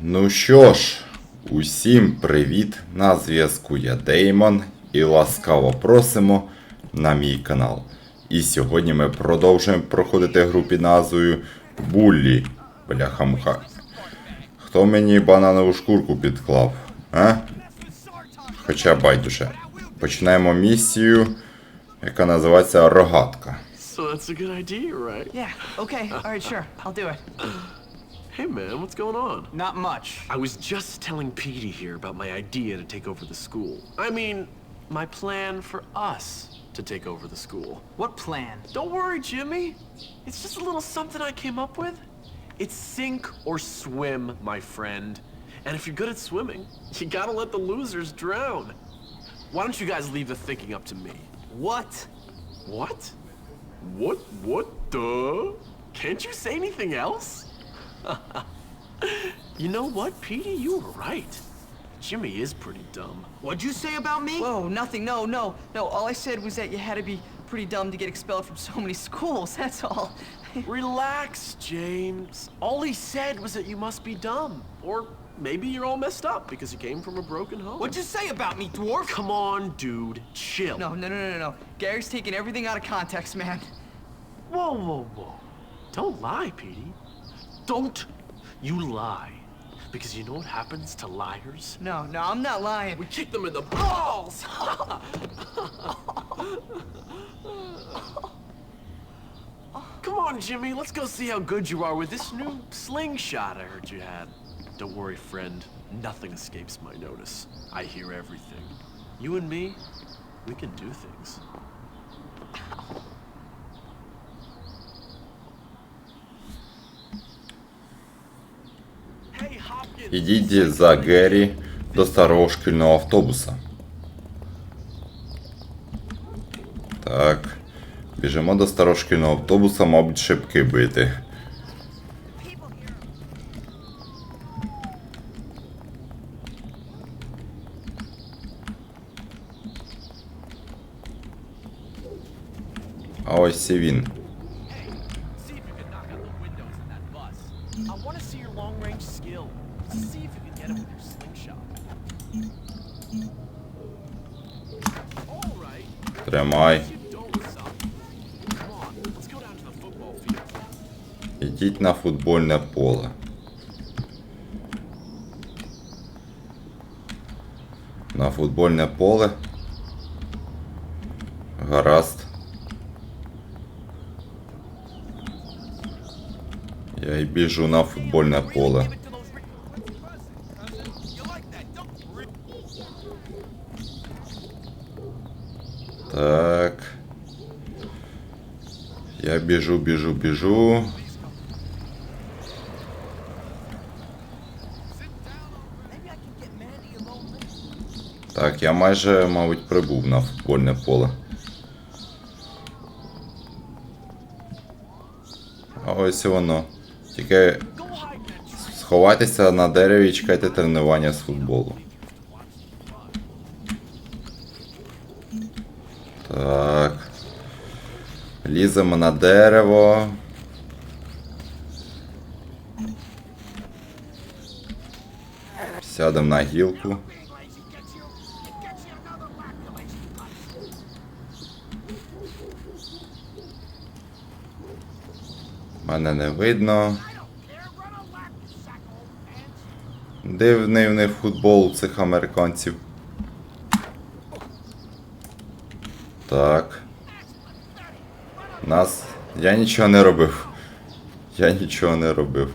Ну що ж, усім привіт! На зв'язку я Деймон і ласкаво просимо на мій канал. І сьогодні ми продовжуємо проходити гру під назвою Буллі. Бляха-муха. Хто мені бананову шкурку підклав? А? Хоча байдуже. Починаємо місію, яка називається Рогатка. So that's a good idea, right? Yeah, okay. All right, sure. I'll do it. Hey man, what's going on? Not much. I was just telling Petey here about my idea to take over the school. I mean, my plan for us to take over the school. What plan? Don't worry, Jimmy. It's just a little something I came up with. It's sink or swim, my friend. And if you're good at swimming, you gotta let the losers drown. Why don't you guys leave the thinking up to me? What? What? What? What the? Can't you say anything else? you know what, Petey? You were right. Jimmy is pretty dumb. What'd you say about me? Whoa, nothing. No, no, no. All I said was that you had to be pretty dumb to get expelled from so many schools. That's all. Relax, James. All he said was that you must be dumb. Or maybe you're all messed up because you came from a broken home. What'd you say about me, dwarf? Come on, dude. Chill. No, no, no, no, no. Gary's taking everything out of context, man. Whoa, whoa, whoa. Don't lie, Petey. Don't you lie. Because you know what happens to liars? No, no, I'm not lying. We kick them in the balls! Come on, Jimmy, let's go see how good you are with this new slingshot I heard you had. Don't worry, friend. Nothing escapes my notice. I hear everything. You and me, we can do things. Ідіть за Геррі до старого шкільного автобуса. Так. Біжимо до старого шкільного автобуса, мабуть, шибки бити. А ось і він. I to your long range skill. See if you can get him with your slingshot. Тримай. Ідіть на футбольне поле. На футбольне поле. Гаразд. Я й біжу на футбольне поле. Так. Я біжу, біжу, біжу. Так, я майже, мабуть, прибув на футбольне поле. А ось воно. Тільки сховайтеся на дереві і чекайте тренування з футболу. Так. Ліземо на дерево. Сядемо на гілку. Мене не видно. Дивний в них футбол цих американців. Так. Нас. Я нічого не робив. Я нічого не робив.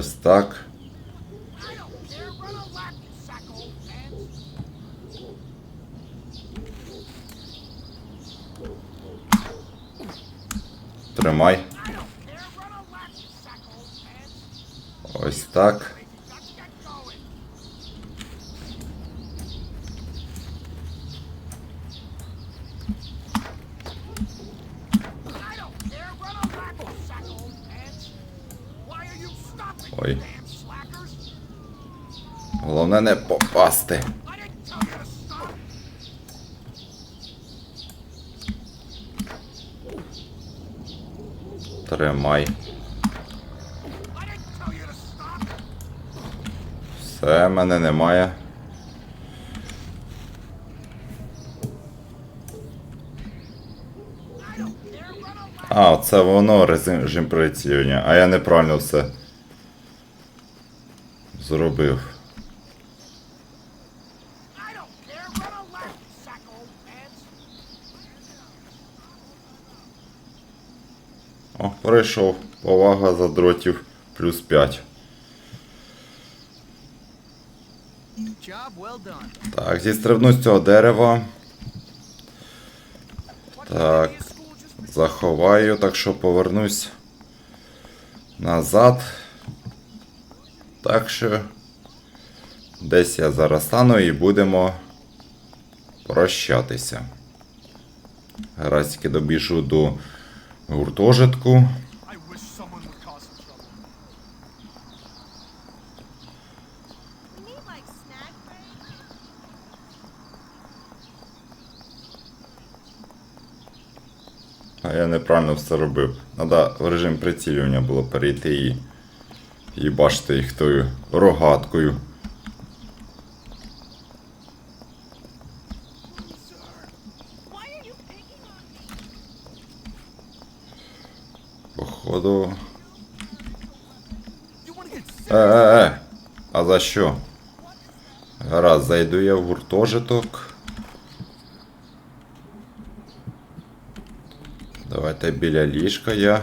Ось так. Тримай. Ось так. Ой. Головне не попасти. Тримай. Все, мене немає. А, це воно режим прицілювання, а я неправильно все pants. О, пройшов. Повага за дротів плюс 5. Job well done. Так, зістрибну з цього дерева. Так. Заховаю, так що повернусь назад. Так що десь я зараз стану і будемо прощатися. Раз тільки добіжу до гуртожитку. А я неправильно все робив. Надо в режим прицілювання було перейти і. І бачити їх тою рогаткою. Походу. You want to get sick? Е, е, е. А за що? Гаразд, зайду я в гуртожиток. Давайте біля ліжка я.